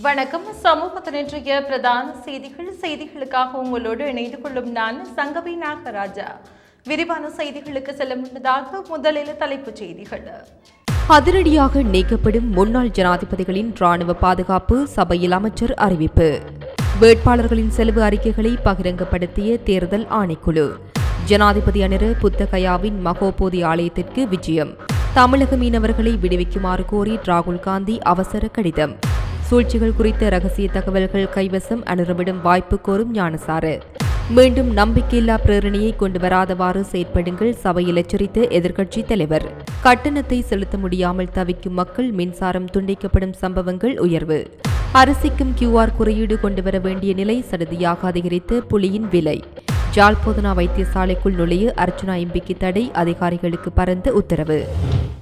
வணக்கம். சமூகத்தின் இன்றைய பிரதான செய்திகள். செய்திகளுக்காக உங்களோடு இணைந்து கொள்ளும் நான் சங்கவி நாகராஜா. விரிவான செய்திகளுக்கு செல்ல முன்னதாக முதலில் தலைப்புச் செய்திகள். அதிரடியாக நீக்கப்படும் முன்னாள் ஜனாதிபதிகளின் ராணுவ பாதுகாப்பு சபையில் அமைச்சர் அறிவிப்பு. வேட்பாளர்களின் செலவு அறிக்கைகளை பகிரங்கப்படுத்திய தேர்தல் ஆணைக்குழு. ஜனாதிபதி அனிர புத்தகயாவின் மகோபோதி ஆலயத்திற்கு விஜயம். தமிழக மீனவர்களை விடுவிக்குமாறு கோரி ராகுல் காந்தி அவசர கடிதம். சூழ்ச்சிகள் குறித்த ரகசிய தகவல்கள் கைவசம் அனுரவிடும் வாய்ப்பு கோரும் ஞானசாரு மீண்டும் நம்பிக்கையில்லா பிரேரணையை கொண்டு வராதவாறு செயற்படுங்கள் சபையில் எச்சரித்த எதிர்க்கட்சித் தலைவர். கட்டணத்தை செலுத்த முடியாமல் தவிக்கும் மக்கள் மின்சாரம் துண்டிக்கப்படும் சம்பவங்கள் உயர்வு. அரிசிக்கும் கியூஆர் குறியீடு கொண்டு வர வேண்டிய நிலை சடுதியாக அதிகரித்த புலியின் விலை. ஜால்போதனா வைத்தியசாலைக்குள் நுழைய அர்ச்சனா எம்பிக்கு தடை அதிகாரிகளுக்கு பரந்து உத்தரவு.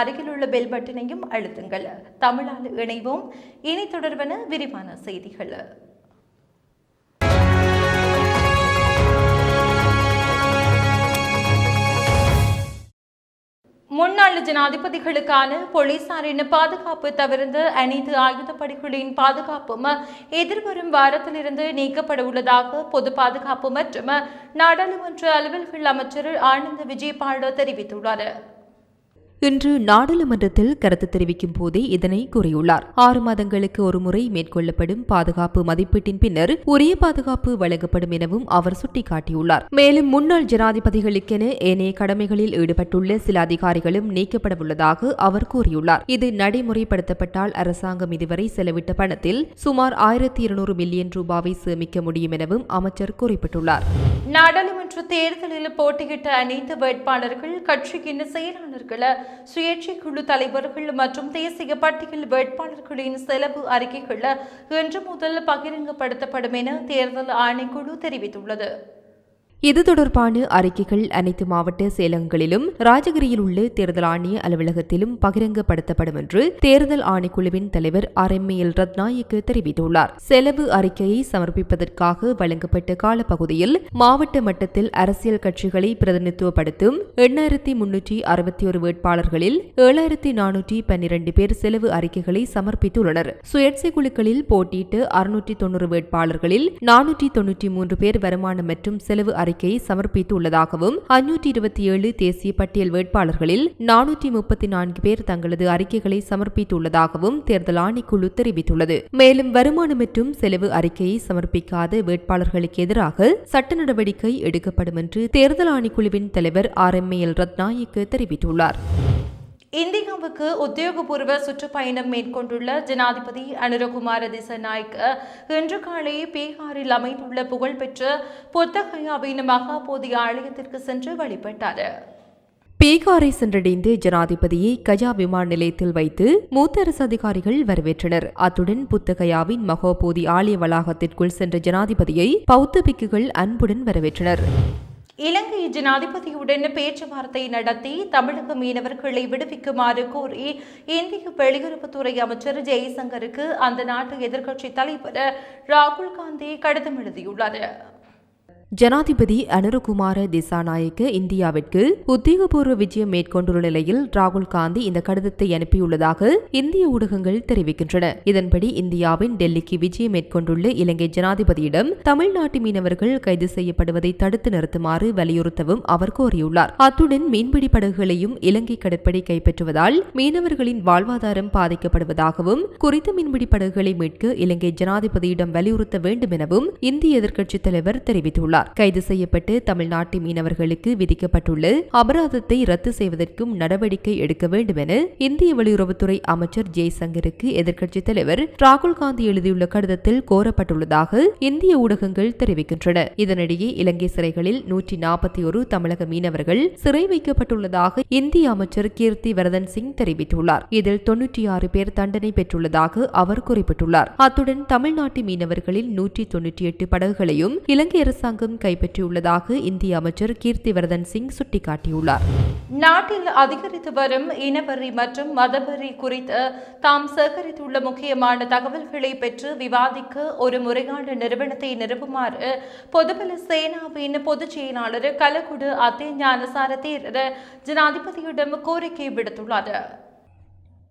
அருகிலுள்ள பெல் பட்டனையும் அழுத்துங்கள். தமிழால் இணைவோம். இனி தொடர்வன விரிவான செய்திகள். முன்னாள் ஜனாதிபதிகளுக்கான போலீசாரின் பாதுகாப்பு தவிர்ந்த அனைத்து ஆயுதப்படைகளின் பாதுகாப்பும் எதிர்வரும் வாரத்திலிருந்து நீக்கப்பட உள்ளதாக பொது பாதுகாப்பு மற்றும் நாடாளுமன்ற அலுவல்கள் அமைச்சர் ஆனந்த விஜயபால தெரிவித்துள்ளார். இன்று நாடாளுமன்றத்தில் கருத்து தெரிவிக்கும் போதே இதனை கூறியுள்ளார். ஆறு மாதங்களுக்கு ஒருமுறை மேற்கொள்ளப்படும் பாதுகாப்பு மதிப்பீட்டின் பின்னர் உரிய பாதுகாப்பு வழங்கப்படும் எனவும் அவர் சுட்டிக்காட்டியுள்ளார். மேலும் முன்னாள் ஜனாதிபதிகளுக்கென ஏனைய கடமைகளில் ஈடுபட்டுள்ள சில அதிகாரிகளும் நீக்கப்படவுள்ளதாக அவர் கூறியுள்ளார். இது நடைமுறைப்படுத்தப்பட்டால் அரசாங்கம் இதுவரை செலவிட்ட பணத்தில் சுமார் ஆயிரத்தி இருநூறு மில்லியன் ரூபாவை சேமிக்க முடியும் எனவும் அமைச்சர் குறிப்பிட்டுள்ளார். நாடாளுமன்ற தேர்தலில் போட்டியிட்ட அனைத்து வேட்பாளர்கள் கட்சியின் செயலாளர்களை சுயேட்சை குழு தலைவர்கள் மற்றும் தேசிய பட்டியல் வேட்பாளர்களின் செலவு அறிக்கைகள் இன்று முதல் பகிரங்கப்படுத்தப்படும் என தேர்தல் ஆணைக்குழு தெரிவித்துள்ளது. இது தொடர்பான அறிக்கைகள் அனைத்து மாவட்ட செயலகங்களிலும் ராஜகிரியில் உள்ள தேர்தல் ஆணைய அலுவலகத்திலும் பகிரங்கப்படுத்தப்படும் என்று தேர்தல் ஆணைக்குழுவின் தலைவர் ஆர் எம் எல் ரத்நாயக்கு தெரிவித்துள்ளார். செலவு அறிக்கையை சமர்ப்பிப்பதற்காக வழங்கப்பட்ட காலப்பகுதியில் மாவட்ட மட்டத்தில் அரசியல் கட்சிகளை பிரதிநிதித்துவப்படுத்தும் எண்ணாயிரத்தி முன்னூற்றி அறுபத்தி ஒரு வேட்பாளர்களில் ஏழாயிரத்தி நானூற்றி பன்னிரண்டு பேர் செலவு அறிக்கைகளை சமர்ப்பித்துள்ளனர். சுயேட்சை குழுக்களில் போட்டியிட்டு அறுநூற்றி தொன்னூறு வேட்பாளர்களில் நானூற்றி தொன்னூற்றி மூன்று பேர் வருமானம் மற்றும் செலவு அறிக்கையை சமர்ப்பித்துள்ளதாகவும் அஞ்சூற்றி இருபத்தி ஏழு தேசிய பட்டியல் வேட்பாளர்களில் நானூற்றி முப்பத்தி நான்கு பேர் தங்களது அறிக்கைகளை சமர்ப்பித்துள்ளதாகவும் தேர்தல் ஆணைக்குழு தெரிவித்துள்ளது. மேலும் வருமானம் மற்றும் செலவு அறிக்கையை சமர்ப்பிக்காத வேட்பாளர்களுக்கு எதிராக சட்ட நடவடிக்கை எடுக்கப்படும் என்று தேர்தல் ஆணைக்குழுவின் தலைவர் ஆர் எம் எல் ரத்நாயக்கு தெரிவித்துள்ளார். இந்தியாவுக்கு உத்தியோகபூர்வ சுற்றுப்பயணம் மேற்கொண்டுள்ள ஜனாதிபதி அனுரகுமார திசநாயக்க இன்று காலை பீகாரில் அமைந்துள்ள புகழ்பெற்ற புத்தகையாவின் மகாபோதி ஆலயத்திற்கு சென்று வழிபட்டார். பீகாரை சென்றடைந்து ஜனாதிபதியை கஜா விமான நிலையத்தில் வைத்து மூத்த அரசு அதிகாரிகள் வரவேற்றனர். அத்துடன் புத்தகயாவின் மகோபோதி ஆலய வளாகத்திற்குள் சென்ற ஜனாதிபதியை பௌத்த பிக்குகள் அன்புடன் வரவேற்றனர். இலங்கை ஜனாதிபதியுடன் பேச்சுவார்த்தை நடத்தி தமிழக மீனவர்களை விடுவிக்குமாறு கோரி இந்திய வெளியுறவுத்துறை அமைச்சர் ஜெய்சங்கருக்கு அந்த நாட்டு எதிர்க்கட்சி தலைவர் ராகுல் காந்தி கடிதம் எழுதியுள்ளார். ஜனாதிபதி அனுருகுமார திசாநாயக்க இந்தியாவிற்கு உத்தியோகபூர்வ விஜயம் மேற்கொண்டுள்ள நிலையில் ராகுல் காந்தி இந்த கடிதத்தை அனுப்பியுள்ளதாக இந்திய ஊடகங்கள் தெரிவிக்கின்றன. இதன்படி இந்தியாவின் டெல்லிக்கு விஜயம் மேற்கொண்டுள்ள இலங்கை ஜனாதிபதியிடம் தமிழ்நாட்டு மீனவர்கள் கைது செய்யப்படுவதை தடுத்து நிறுத்துமாறு வலியுறுத்தவும் அவர் கோரியுள்ளார். அத்துடன் மீன்பிடி படகுகளையும் இலங்கை கடற்படை கைப்பற்றுவதால் மீனவர்களின் வாழ்வாதாரம் பாதிக்கப்படுவதாகவும் குறித்த மீன்பிடி படகுகளை மீட்க இலங்கை ஜனாதிபதியிடம் வலியுறுத்த வேண்டும் எனவும் இந்திய எதிர்க்கட்சித் தலைவர் தெரிவித்துள்ளார். தெரிவித்துள்ளார் கைது செய்யப்பட்டு தமிழ்நாட்டு மீனவர்களுக்கு விதிக்கப்பட்டுள்ள அபராதத்தை ரத்து செய்வதற்கும் நடவடிக்கை எடுக்க வேண்டும் என இந்திய வெளியுறவுத்துறை அமைச்சர் ஜெய்சங்கருக்கு எதிர்க்கட்சித் தலைவர் ராகுல் காந்தி எழுதியுள்ள கடிதத்தில் கோரப்பட்டுள்ளதாக இந்திய ஊடகங்கள் தெரிவிக்கின்றன. இதனிடையே இலங்கை சிறைகளில் நூற்றி நாற்பத்தி ஒரு தமிழக மீனவர்கள் சிறை வைக்கப்பட்டுள்ளதாக இந்திய அமைச்சர் கீர்த்தி வரதன் சிங் தெரிவித்துள்ளார். இதில் தொன்னூற்றி ஆறு பேர் தண்டனை பெற்றுள்ளதாக அவர் குறிப்பிட்டுள்ளார். அத்துடன் தமிழ்நாட்டு மீனவர்களில் நூற்றி தொன்னூற்றி எட்டு படகுகளையும் இலங்கை அரசாங்கம் கைப்பற்றியுள்ளதாக இந்திய அமைச்சர் கீர்த்திவர்தன் சிங் சுட்டிக்காட்டியுள்ளார். நாட்டில் அதிகரித்து வரும் இனவெறி மற்றும் மதவெறி குறித்து தாம் சேகரித்துள்ள முக்கியமான தகவல்களை பெற்று விவாதிக்க ஒரு முறையான நிறுவனத்தை நிறுவுமாறு பொதுபல சேனாவின் பொதுச் செயலாளர் கலகுடு அத்தே ஞானசார தேரர் ஜனாதிபதியிடம் கோரிக்கை விடுத்துள்ளார்.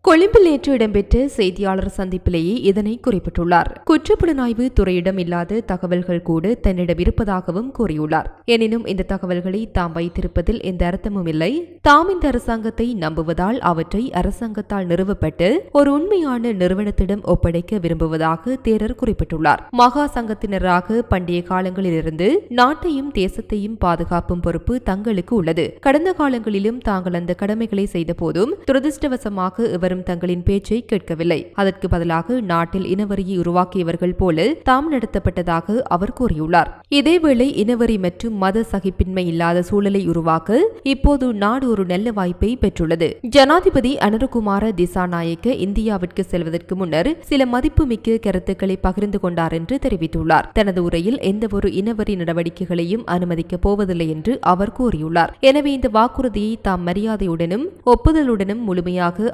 கொழும்பில் நேற்று இடம்பெற்ற செய்தியாளர் சந்திப்பிலேயே இதனை குறிப்பிட்டுள்ளார். குற்றப்புலனாய்வு துறையிடம் இல்லாத தகவல்கள் கூட தன்னிடம் இருப்பதாகவும் கூறியுள்ளார். எனினும் இந்த தகவல்களை தாம் வைத்திருப்பதில் எந்த அர்த்தமும் இல்லை. தாம் இந்த அரசாங்கத்தை நம்புவதால் அவற்றை அரசாங்கத்தால் நிறுவப்பட்டு ஒரு உண்மையான நிறுவனத்திடம் ஒப்படைக்க விரும்புவதாக தேரர் குறிப்பிட்டுள்ளார். மகா சங்கத்தினராக பண்டைய காலங்களிலிருந்து நாட்டையும் தேசத்தையும் பாதுகாப்பும் பொறுப்பு தங்களுக்கு உள்ளது. கடந்த காலங்களிலும் தாங்கள் அந்த கடமைகளை செய்த போதும் துரதிருஷ்டவசமாக இவரும் தங்களின் பேச்சை கேட்கவில்லை. அதற்கு பதிலாக நாட்டில் இனவரியை உருவாக்கியவர்கள் போல தாம் நடத்தப்பட்டதாக அவர் கூறியுள்ளார். இதேவேளை இனவரி மற்றும் மத சகிப்பின்மை இல்லாத சூழலை உருவாக்க இப்போது நாடு ஒரு நல்ல வாய்ப்பை பெற்றுள்ளது. ஜனாதிபதி அனருகுமார திசாநாயக்க இந்தியாவிற்கு செல்வதற்கு முன்னர் சில மதிப்புமிக்க கருத்துக்களை பகிர்ந்து கொண்டார் என்று தெரிவித்துள்ளார். தனது உரையில் எந்தவொரு இனவரி நடவடிக்கைகளையும் அனுமதிக்கப் போவதில்லை என்று அவர் கூறியுள்ளார். எனவே இந்த வாக்குறுதியை தாம் மரியாதையுடனும் ஒப்புதலுடனும் முழுமையாக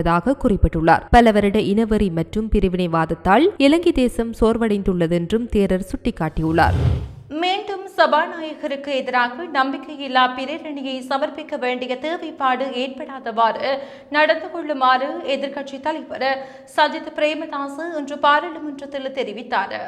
ஆதரிப்பதாக குறிப்பிட்டுள்ளார். பல வருட இனவெறி மற்றும் பிரிவினைவாதத்தால் இலங்கை தேசம் சோர்வடைந்துள்ளது என்றும் தேரர் சுட்டிக்காட்டியுள்ளார். மீண்டும் சபாநாயகருக்கு எதிராக நம்பிக்கையில்லா பிரேரணியை சமர்ப்பிக்க வேண்டிய தேவைப்பாடு ஏற்படாதவாறு நடந்து கொள்ளுமாறு எதிர்க்கட்சித் தலைவர் சஜித் பிரேமதாசு இன்று பாராளுமன்றத்தில் தெரிவித்தார்.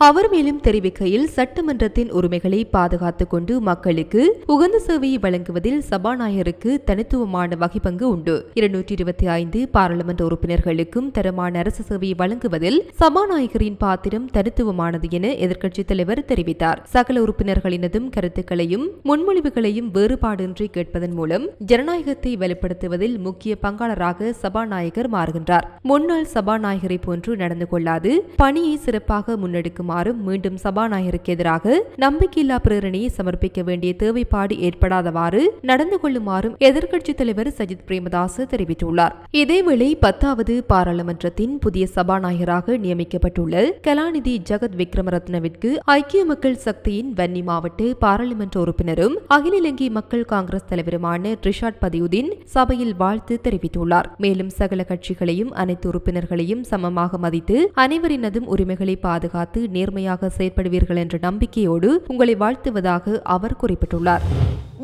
அவர் மேலும் தெரிவிக்கையில் சட்டமன்றத்தின் உரிமைகளை பாதுகாத்துக் கொண்டு மக்களுக்கு உகந்த சேவையை வழங்குவதில் சபாநாயகருக்கு தனித்துவமான வகிப்பங்கு உண்டு. இருநூற்றி இருபத்தி ஐந்து பாராளுமன்ற உறுப்பினர்களுக்கும் தரமான அரசு சேவையை வழங்குவதில் சபாநாயகரின் பாத்திரம் தனித்துவமானது என எதிர்க்கட்சித் தலைவர் தெரிவித்தார். சகல உறுப்பினர்களினதும் கருத்துக்களையும் முன்மொழிவுகளையும் வேறுபாடின்றி கேட்பதன் மூலம் ஜனநாயகத்தை வலுப்படுத்துவதில் முக்கிய பங்காளராக சபாநாயகர் மாறுகின்றார். முன்னாள் சபாநாயகரை போன்று நடந்து கொள்ளாது பணியை சிறப்பாக முன்னெடுக்கும் செய்யுமாறும் மீண்டும் சபாநாயகருக்கு எதிராக நம்பிக்கையில்லா பிரேரணையை சமர்ப்பிக்க வேண்டிய தேவைப்பாடு ஏற்படாதவாறு நடந்து கொள்ளுமாறும் எதிர்க்கட்சித் தலைவர் சஜித் பிரேமதாஸ் தெரிவித்துள்ளார். இதேவேளை பத்தாவது பாராளுமன்றத்தின் புதிய சபாநாயகராக நியமிக்கப்பட்டுள்ள கலாநிதி ஜெகத் விக்ரமரத்னவிற்கு ஐக்கிய மக்கள் சக்தியின் வன்னி மாவட்ட பாராளுமன்ற உறுப்பினரும் அகில இலங்கை மக்கள் காங்கிரஸ் தலைவருமான ரிஷாட் பதியுதீன் சபையில் வாழ்த்து தெரிவித்துள்ளார். மேலும் சகல கட்சிகளையும் அனைத்து உறுப்பினர்களையும் சமமாக மதித்து அனைவரினதும் உரிமைகளை பாதுகாத்து நேர்மையாக செயற்படுவீர்கள் என்ற நம்பிக்கையோடு உங்களை வாழ்த்துவதாக அவர் குறிப்பிட்டுள்ளார்.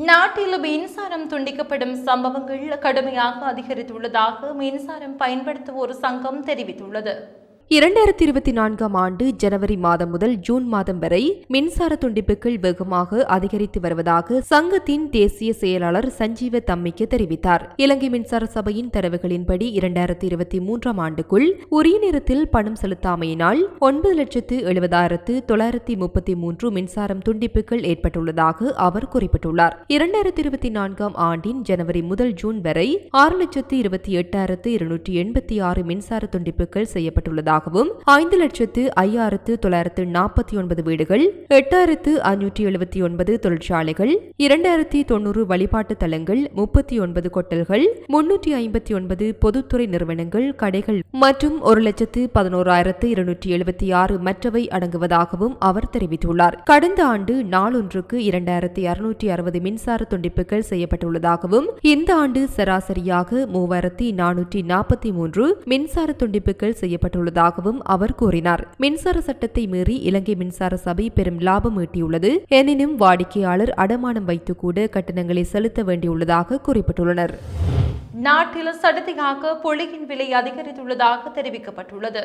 நாட்டில் மின்சாரம் துண்டிக்கப்படும் சம்பவங்கள் கடுமையாக அதிகரித்துள்ளதாக மின்சாரம் பயன்படுத்துவோர் சங்கம் தெரிவித்துள்ளது. இரண்டாயிரத்தி இருபத்தி நான்காம் ஆண்டு ஜனவரி மாதம் முதல் ஜூன் மாதம் வரை மின்சார துண்டிப்புகள் வேகமாக அதிகரித்து வருவதாக சங்கத்தின் தேசிய செயலாளர் சஞ்சீவ தம்மிக்கு தெரிவித்தார். இலங்கை மின்சார சபையின் தரவுகளின்படி இரண்டாயிரத்தி இருபத்தி மூன்றாம் ஆண்டுக்குள் உரிய நேரத்தில் பணம் செலுத்தாமையினால் ஒன்பது லட்சத்து எழுபதாயிரத்து தொள்ளாயிரத்தி முப்பத்தி மூன்று மின்சாரம் துண்டிப்புகள் ஏற்பட்டுள்ளதாக அவர் குறிப்பிட்டுள்ளார். இரண்டாயிரத்தி இருபத்தி நான்காம் ஆண்டின் ஜனவரி முதல் ஜூன் வரை ஆறு லட்சத்து இருபத்தி எட்டாயிரத்து இருநூற்றி எண்பத்தி ஆறு மின்சார துண்டிப்புகள் செய்யப்பட்டுள்ளதாக உள்ளதாகவும் ஐந்து லட்சத்து ஐயாயிரத்து தொள்ளாயிரத்து நாற்பத்தி ஒன்பது வீடுகள் எட்டாயிரத்து ஐநூற்றி எழுபத்தி ஒன்பது தொழிற்சாலைகள் இரண்டாயிரத்தி தொன்னூறு வழிபாட்டு தலங்கள் முப்பத்தி ஒன்பது கொட்டல்கள் முன்னூற்றி ஐம்பத்தி ஒன்பது பொதுத்துறை நிறுவனங்கள் கடைகள் மற்றும் ஒரு லட்சத்து பதினோராயிரத்து இருநூற்றி எழுபத்தி ஆறு மற்றவை அடங்குவதாகவும் அவர் தெரிவித்துள்ளார். கடந்த ஆண்டு நாளொன்றுக்கு இரண்டாயிரத்தி அறுநூற்றி அறுபது மின்சார துண்டிப்புகள் செய்யப்பட்டுள்ளதாகவும் இந்த ஆண்டு சராசரியாக மூவாயிரத்தி நானூற்றி நாற்பத்தி மூன்று மின்சார துண்டிப்புகள் செய்யப்பட்டுள்ளதாக இருப்பதாகவும் அவர் கூறினார். மின்சார சட்டத்தை மீறி இலங்கை மின்சார சபை பெரும் லாபம் ஈட்டியுள்ளது. எனினும் வாடிக்கையாளர் அடமானம் வைத்து கூட கட்டணங்களை செலுத்த வேண்டியுள்ளதாக குறிப்பிட்டுள்ளனர். நாட்டில் சடுதியாக புள்ளியின் விலை அதிகரித்துள்ளதாக தெரிவிக்கப்பட்டுள்ளது.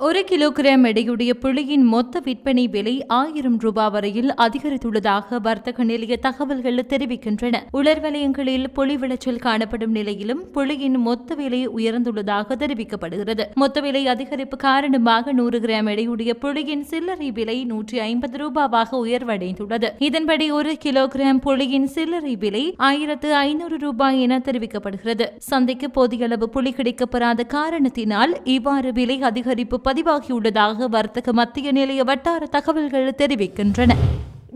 ஒரு கிலோகிராம் எடையுடைய புளியின் மொத்த விற்பனை விலை ஆயிரம் ரூபாய் வரையில் அதிகரித்துள்ளதாக வர்த்தக நிலைய தகவல்கள் தெரிவிக்கின்றன. உலர் வலயங்களில் புலி விளைச்சல் காணப்படும் நிலையிலும் புளியின் மொத்த விலை உயர்ந்துள்ளதாக தெரிவிக்கப்படுகிறது. மொத்த விலை அதிகரிப்பு காரணமாக நூறு கிராம் எடையுடைய புளியின் சில்லறை விலை நூற்றி ஐம்பது ரூபாவாக உயர்வடைந்துள்ளது. இதன்படி ஒரு கிலோகிராம் புளியின் சில்லறை விலை ஆயிரத்து ஐநூறு ரூபாய் என தெரிவிக்கப்படுகிறது. சந்தைக்கு போதிய அளவு புளி கிடைக்கப்பெறாத காரணத்தினால் இவ்வாறு விலை அதிகரிப்பு பதிவாகியுள்ளதாக வர்த்தக மத்திய நிலைய வட்டார தகவல்கள் தெரிவிக்கின்றன.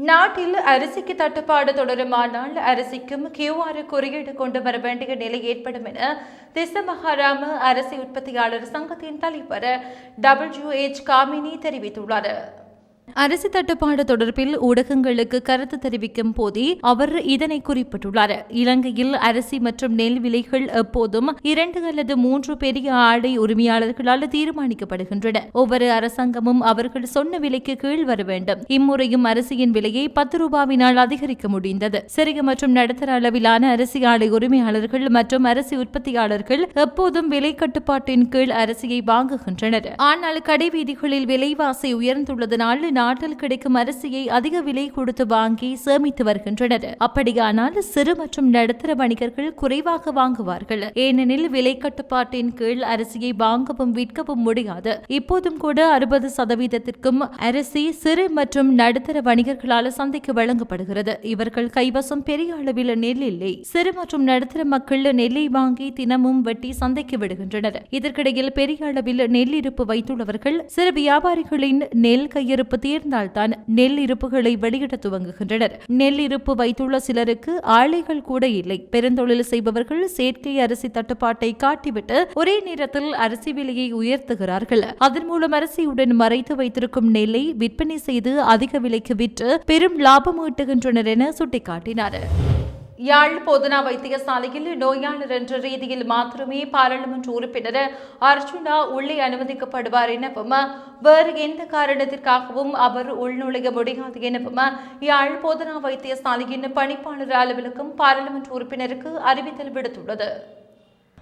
நாட்டில் அரிசிக்கு தட்டுப்பாடு தொடருமானால் அரிசிக்கும் கியூஆர் குறியீடு கொண்டு வர வேண்டிய நிலை ஏற்படும் என திச மகாராம அரிசி உற்பத்தியாளர் சங்கத்தின் தலைவர் டபிள்யூ எச் காமினி தெரிவித்துள்ளார். அரசு தட்டுப்பாடு தொடர்பில் ஊடகங்களுக்கு கருத்து தெரிவிக்கும் போதே அவர் இதனை குறிப்பிட்டுள்ளார். இலங்கையில் அரிசி மற்றும் நெல் விலைகள் எப்போதும் இரண்டு அல்லது மூன்று பெரிய ஆடை உரிமையாளர்களால் தீர்மானிக்கப்படுகின்றன. ஒவ்வொரு அரசாங்கமும் அவர்கள் சொன்ன விலைக்கு கீழ் வர வேண்டும். இம்முறையும் அரிசியின் விலையை பத்து ரூபாவினால் அதிகரிக்க முடிந்தது. சிறிய மற்றும் நடுத்தர அளவிலான அரிசி ஆடை உரிமையாளர்கள் மற்றும் அரிசி உற்பத்தியாளர்கள் எப்போதும் விலை கட்டுப்பாட்டின் கீழ் அரிசியை வாங்குகின்றனர். ஆனால் கடைவீதிகளில் விலைவாசி உயர்ந்துள்ளதனால் நாட்டில் கிடைக்கும் அரிசியை அதிக விலை கொடுத்து வாங்கி சேமித்து வருகின்றனர். அப்படியானால் சிறு மற்றும் நடுத்தர வணிகர்கள் குறைவாக வாங்குவார்கள். ஏனெனில் விலை கட்டுப்பாட்டின் கீழ் அரிசியை வாங்கவும் விற்கவும் முடியாது. இப்போதும் கூட அறுபது சதவீதத்திற்கும் அரிசி சிறு மற்றும் நடுத்தர வணிகர்களால் சந்தைக்கு வழங்கப்படுகிறது. இவர்கள் கைவசம் பெரிய அளவில் நெல் இல்லை. சிறு மற்றும் நடுத்தர மக்கள் நெல்லை வாங்கி தினமும் வெட்டி சந்தைக்கு விடுகின்றனர். இதற்கிடையில் பெரிய அளவில் நெல் இருப்பு வைத்துள்ளவர்கள் சிறு வியாபாரிகளின் நெல் கையிருப்பு தீர்ந்தால்தான் நெல் இருப்புகளை வெளியிட துவங்குகின்றனர். நெல் இருப்பு வைத்துள்ள சிலருக்கு ஆலைகள் கூட இல்லை. பெருந்தொழில் செய்பவர்கள் செயற்கை அரிசி தட்டுப்பாட்டை காட்டிவிட்டு ஒரே நேரத்தில் அரிசி விலையை உயர்த்துகிறார்கள். அதன் மூலம் அரிசியுடன் மறைத்து வைத்திருக்கும் நெல்லை விற்பனை செய்து அதிக விலைக்கு விற்று பெரும் லாபம் ஈட்டுகின்றனர் என சுட்டிக்காட்டினார். யாழ் போதனா வைத்தியசாலையில் நோயாளர் என்ற ரீதியில் மாத்திரமே பாராளுமன்ற உறுப்பினர் அர்ஜுனா உள்ளே அனுமதிக்கப்படுவார் எனவும் வேறு எந்த காரணத்திற்காகவும் அவர் உள்நுழைய முடியாது எனவும் யாழ் போதனா வைத்தியசாலையின் பணிப்பாளர் அலுவலகம் பாராளுமன்ற உறுப்பினருக்கு அறிவித்தல் விடுத்துள்ளது.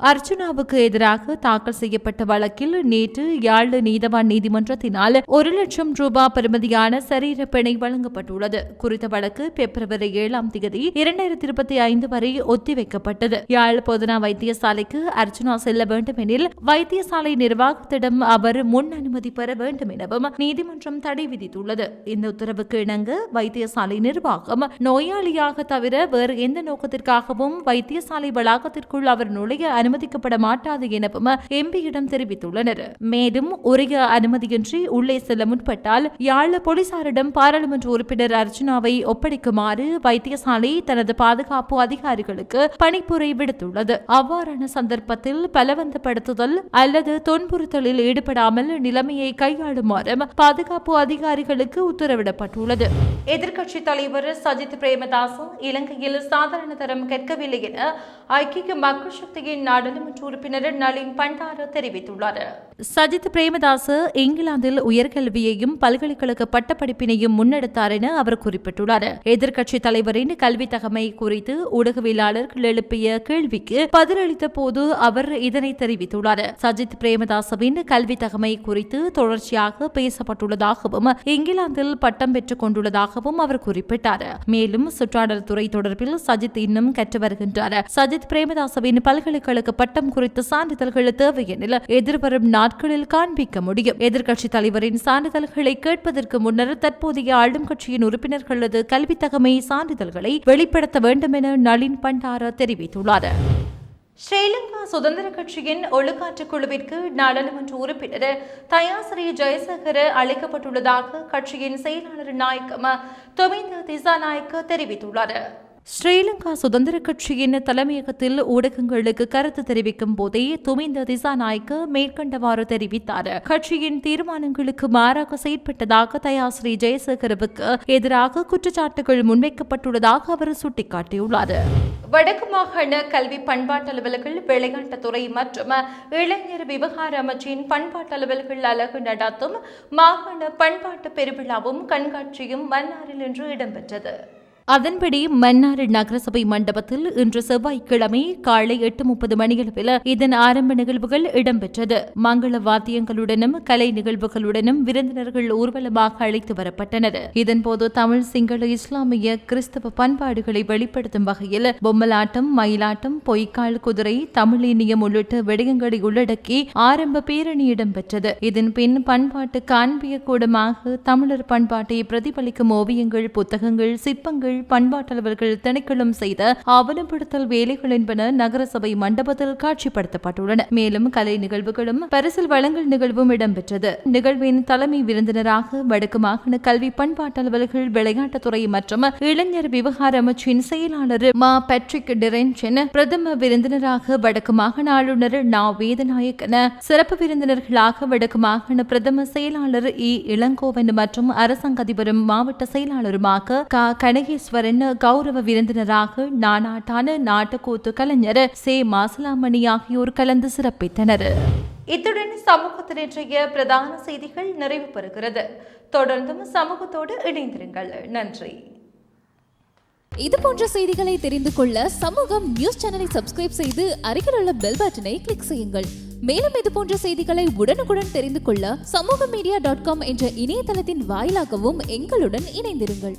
அர்ச்சுனாவுக்கு எதிராக தாக்கல் செய்யப்பட்ட வழக்கில் நேற்று யாழ் நீதவான் நீதிமன்றத்தினால் ஒரு லட்சம் ரூபாய் பெறுமதியான சரீர பிணை வழங்கப்பட்டுள்ளது. குறித்த வழக்கு பிப்ரவரி ஏழாம் தேதி இரண்டாயிரத்தி இருபத்தி ஐந்து வரை ஒத்திவைக்கப்பட்டது. யாழ் பொதுனா வைத்தியசாலைக்கு அர்ச்சுனா செல்ல வேண்டும் எனில் வைத்தியசாலை நிர்வாகத்திடம் அவர் முன் அனுமதி பெற வேண்டும் எனவும் நீதிமன்றம் தடை விதித்துள்ளது. இந்த உத்தரவுக்கு இணங்க வைத்தியசாலை நிர்வாகம் நோயாளியாக தவிர வேறு எந்த நோக்கத்திற்காகவும் வைத்தியசாலை வளாகத்திற்குள் அவர் நுழைய அனுமதிக்கப்பட மாட்டாது எனவும் எம்பியிடம் தெரிவித்துள்ளனர். மேலும் உரிய அனுமதியின்றி உள்ளே செல்ல முற்பட்டால் யாழ் போலீசாரிடம் பாராளுமன்ற உறுப்பினர் அர்ஜுனாவை ஒப்படைக்குமாறு வைத்தியசாலை தனது பாதுகாப்பு அதிகாரிகளுக்கு பணிப்புரை விடுத்துள்ளது. அவ்வாறான சந்தர்ப்பத்தில் பலவந்தப்படுத்துதல் அல்லது துன்புறுத்தலில் ஈடுபடாமல் நிலைமையை கையாளுமாறு பாதுகாப்பு அதிகாரிகளுக்கு உத்தரவிடப்பட்டுள்ளது. எதிர்க்கட்சித் தலைவர் சஜித் பிரேமதாச இலங்கையில் சாதாரண தரம் கேட்கவில்லை என ஐக்கிய மக்கள் சக்தியின் நாடாளுமன்ற உறுப்பினர் நளின் பண்டார தெரிவித்துள்ளார். சஜித் பிரேமதாச இங்கிலாந்தில் உயர்கல்வியையும் பல்கலைக்கழக பட்டப்படிப்பினையும் முன்னெடுத்தார் என அவர் குறிப்பிட்டுள்ளார். எதிர்க்கட்சித் தலைவரின் கல்வி தகமை குறித்து ஊடகவியலாளர்கள் எழுப்பிய கேள்விக்கு பதிலளித்த போது அவர் இதனை தெரிவித்துள்ளார். சஜித் பிரேமதாசவின் கல்வி தகமை குறித்து தொடர்ச்சியாக பேசப்பட்டுள்ளதாகவும் இங்கிலாந்தில் பட்டம் பெற்றுக் கொண்டுள்ளதாகவும் அவர் குறிப்பிட்டார். மேலும் சுற்றாடல் துறை தொடர்பில் சஜித் இன்னும் கற்று வருகின்றார். சஜித் பிரேமதாசவின் பல்கலைக்கழக அவர்களுக்கு பட்டம் குறித்த சான்றிதழ்கள் தேவை எனில் எதிர்வரும் நாட்களில் காண்பிக்க முடியும். எதிர்க்கட்சி தலைவரின் சான்றிதழ்களை கேட்பதற்கு முன்னர் தற்போதைய ஆளும் கட்சியின் உறுப்பினர்களது கல்வி தகமை சான்றிதழ்களை வெளிப்படுத்த வேண்டும் என நளின் பண்டார தெரிவித்துள்ளார். ஸ்ரீலங்கா சுதந்திர கட்சியின் ஒழுக்காற்று குழுவிற்கு நாடாளுமன்ற உறுப்பினர் தயாசிரி ஜெயசேகர அளிக்கப்பட்டுள்ளதாக கட்சியின் செயலாளர் நாயக்கம் தொமிந்த திசாநாயக்க தெரிவித்துள்ளார். ஸ்ரீலங்கா சுதந்திர கட்சியின் தலைமையகத்தில் ஊடகங்களுக்கு கருத்து தெரிவிக்கும் போதே துமிந்த திசாநாயக்க மேற்கண்டவாறு தெரிவித்தார். கட்சியின் தீர்மானங்களுக்கு மாறாக செயற்பட்டதாக தயாஸ்ரீ ஜெயசேகரவுக்கு எதிராக குற்றச்சாட்டுகள் முன்வைக்கப்பட்டுள்ளதாக அவர் சுட்டிக்காட்டியுள்ளார். வடக்கு மாகாண கல்வி பண்பாட்டு அலுவல்கள் விளையாட்டுத்துறை மற்றும் இளைஞர் விவகார அமைச்சின் பண்பாட்டு அலுவல்கள் அலகு நடாத்தும் மாகாண பண்பாட்டு பெருவிழாவும் கண்காட்சியும் மன்னாரில் இன்று இடம்பெற்றது. அதன்படி மன்னார் நகரசபை மண்டபத்தில் இன்று செவ்வாய்க்கிழமை காலை எட்டு முப்பது மணியளவில் இதன் ஆரம்ப நிகழ்வுகள் இடம்பெற்றது. மங்கள வாத்தியங்களுடனும் கலை நிகழ்வுகளுடனும் விருந்தினர்கள் ஊர்வலமாக அழைத்து வரப்பட்டனர். இதன்போது தமிழ் சிங்கள இஸ்லாமிய கிறிஸ்தவ பண்பாடுகளை வெளிப்படுத்தும் வகையில் பொம்மலாட்டம் மயிலாட்டம் பொய்க்கால் குதிரை தமிழ் இனியம் உள்ளிட்ட விடயங்களை உள்ளடக்கி ஆரம்ப பேரணி இடம்பெற்றது. இதன் பின் பண்பாட்டு காண்பிய கூடமாக தமிழர் பண்பாட்டை பிரதிபலிக்கும் ஓவியங்கள் புத்தகங்கள் சிற்பங்கள் பண்பாட்டளவர்கள் திணைக்களம் செய்த ஆவணப்படுத்தல் வேலைகள் என்பன நகரசபை மண்டபத்தில் காட்சிப்படுத்தப்பட்டுள்ளன. மேலும் கலை நிகழ்வுகளும் பரிசில் வழங்கல் நிகழ்வும் இடம்பெற்றது. நிகழ்வின் தலைமை விருந்தினராக வடக்கு மாகாண கல்வி பண்பாட்டளவர்கள் விளையாட்டுத்துறை மற்றும் இளைஞர் விவகார அமைச்சின் செயலாளர் மா பேட்ரிக் டிரென்சென் பிரதம விருந்தினராக வடக்கு மாகாண ஆளுநர் நா வேதநாயக்கன சிறப்பு விருந்தினர்களாக வடக்கு மாகாண பிரதம செயலாளர் இ. இளங்கோவன் மற்றும் அரசாங்க அதிபரும் மாவட்ட செயலாளருமாக க. கனகேஸ்வரன் கௌரவ விருந்தினராக நானாட்டான நாட்டுக்கூத்து கலைஞர் சே மாசலாமணி ஆகியோர் கலந்து சிறப்பித்தனர். இத்துடன் சமூகத்தின் இன்றைய பிரதான செய்திகள் நிறைவு பெறுகிறது. தொடர்ந்தும் சமூகத்தோடு இணைந்திருங்கள். நன்றி. இது போன்ற செய்திகளை தெரிந்து கொள்ள சமூகம் நியூஸ் சேனலை சப்ஸ்கிரைப் செய்து அருகில் உள்ள பெல் பட்டனை கிளிக் செய்யுங்கள். மேலும் இது போன்ற செய்திகளை உடனுக்குடன் தெரிந்து கொள்ள சமூக மீடியா டாட் காம் என்ற இணையதளத்தின் வாயிலாகவும் எங்களுடன் இணைந்திருங்கள்.